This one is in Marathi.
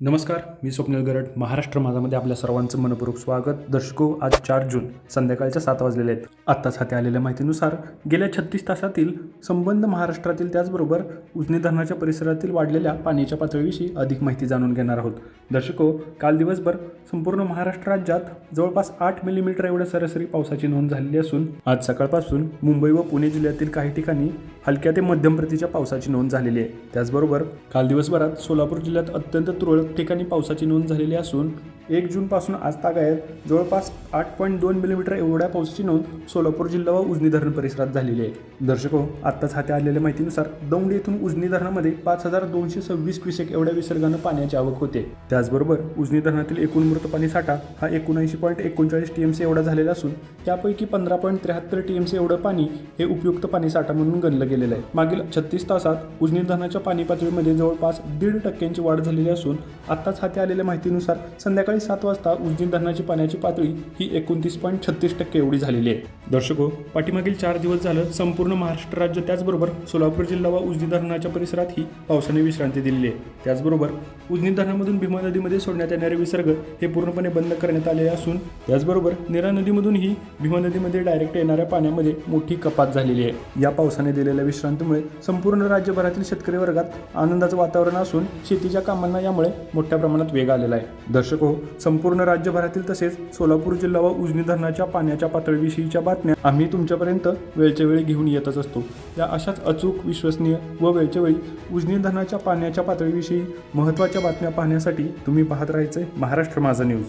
नमस्कार मी स्वप्नील गरड महाराष्ट्र माझामध्ये आपल्या सर्वांचं मनपूर्वक स्वागत. दर्शको आज चार जून संध्याकाळच्या सात वाजलेले आहेत. आत्ताच हाती आलेल्या माहितीनुसार गेल्या छत्तीस तासातील संबंध महाराष्ट्रातील त्याचबरोबर उजनी धरणाच्या परिसरातील वाढलेल्या पाण्याच्या पातळीविषयी अधिक माहिती जाणून घेणार आहोत. दर्शको काल दिवसभर संपूर्ण महाराष्ट्र राज्यात जवळपास आठ मिलीमीटर एवढ्या सरासरी पावसाची नोंद झालेली असून आज सकाळपासून मुंबई व पुणे जिल्ह्यातील काही ठिकाणी हलक्या ते मध्यम प्रतीच्या पावसाची नोंद झालेली आहे. त्याचबरोबर काल दिवसभरात सोलापूर जिल्ह्यात अत्यंत तुरळक ठिकाणी पावसाची नोंद झालेली असून एक जूनपासून आज तागायत जवळपास आठ पॉईंट दोन मिलीमीटर एवढ्या पावसाची नोंद सोलापूर जिल्हा व उजनी धरण परिसरात झालेली आहे. दर्शको आत्ताच हाती आलेल्या माहितीनुसार दौंड येथून उजनी धरणामध्ये पाच हजार दोनशे सव्वीस क्युसेक एवढ्या विसर्गानं पाण्याची आवक होते. त्याचबरोबर उजनी धरणातील एकूण मृत पाणी साठा हा एकोणऐंशी पॉईंट एकोणचाळीस टीएमसी एवढा झालेला असून त्यापैकी पंधरा पॉईंट त्र्याहत्तर टीएमसी एवढं पाणी हे उपयुक्त पाणी साठा म्हणून गणलं गेलेलं आहे. मागील छत्तीस तासात उजनी धरणाच्या पाणी पातळीमध्ये जवळपास दीड टक्क्यांची वाढ झालेली असून आत्ताच हाती आलेल्या माहितीनुसार संध्याकाळी सात वाजता उजनी धरणाची पाण्याची पातळी ही एकोणतीस पॉईंट छत्तीस टक्के एवढी झालेली आहे. दर्शको पाठीमागील चार दिवस झालं संपूर्ण महाराष्ट्र राज्य त्याचबरोबर सोलापूर जिल्हा व उजनी धरणाच्या परिसरातही पावसाने विश्रांती दिलेली आहे त्याचबरोबर उजनी धरणामधून भीमा नदीमध्ये सोडण्यात येणारे विसर्ग हे पूर्णपणे बंद करण्यात आले असून त्याचबरोबर निरा नदीमधूनही भीमा नदीमध्ये डायरेक्ट येणाऱ्या पाण्यामध्ये मोठी कपात झालेली आहे. या पावसाने दिलेल्या विश्रांतीमुळे संपूर्ण राज्यभरातील शेतकरी वर्गात आनंदाचं वातावरण असून शेतीच्या कामांना यामुळे मोठ्या प्रमाणात वेग आलेला आहे. दर्शको संपूर्ण राज्यभरातील तसेच सोलापूर जिल्हा व उजनी धरणाच्या पाण्याच्या पातळीविषयीच्या बातम्या आम्ही तुमच्यापर्यंत वेळच्या वेळी घेऊन येतच असतो. या अशाच अचूक विश्वसनीय व वेळच्या वेळी उजनी धरणाच्या पाण्याच्या पातळीविषयी महत्त्वाच्या बातम्या पाहण्यासाठी तुम्ही पाहत राहायचे महाराष्ट्र माझा न्यूज.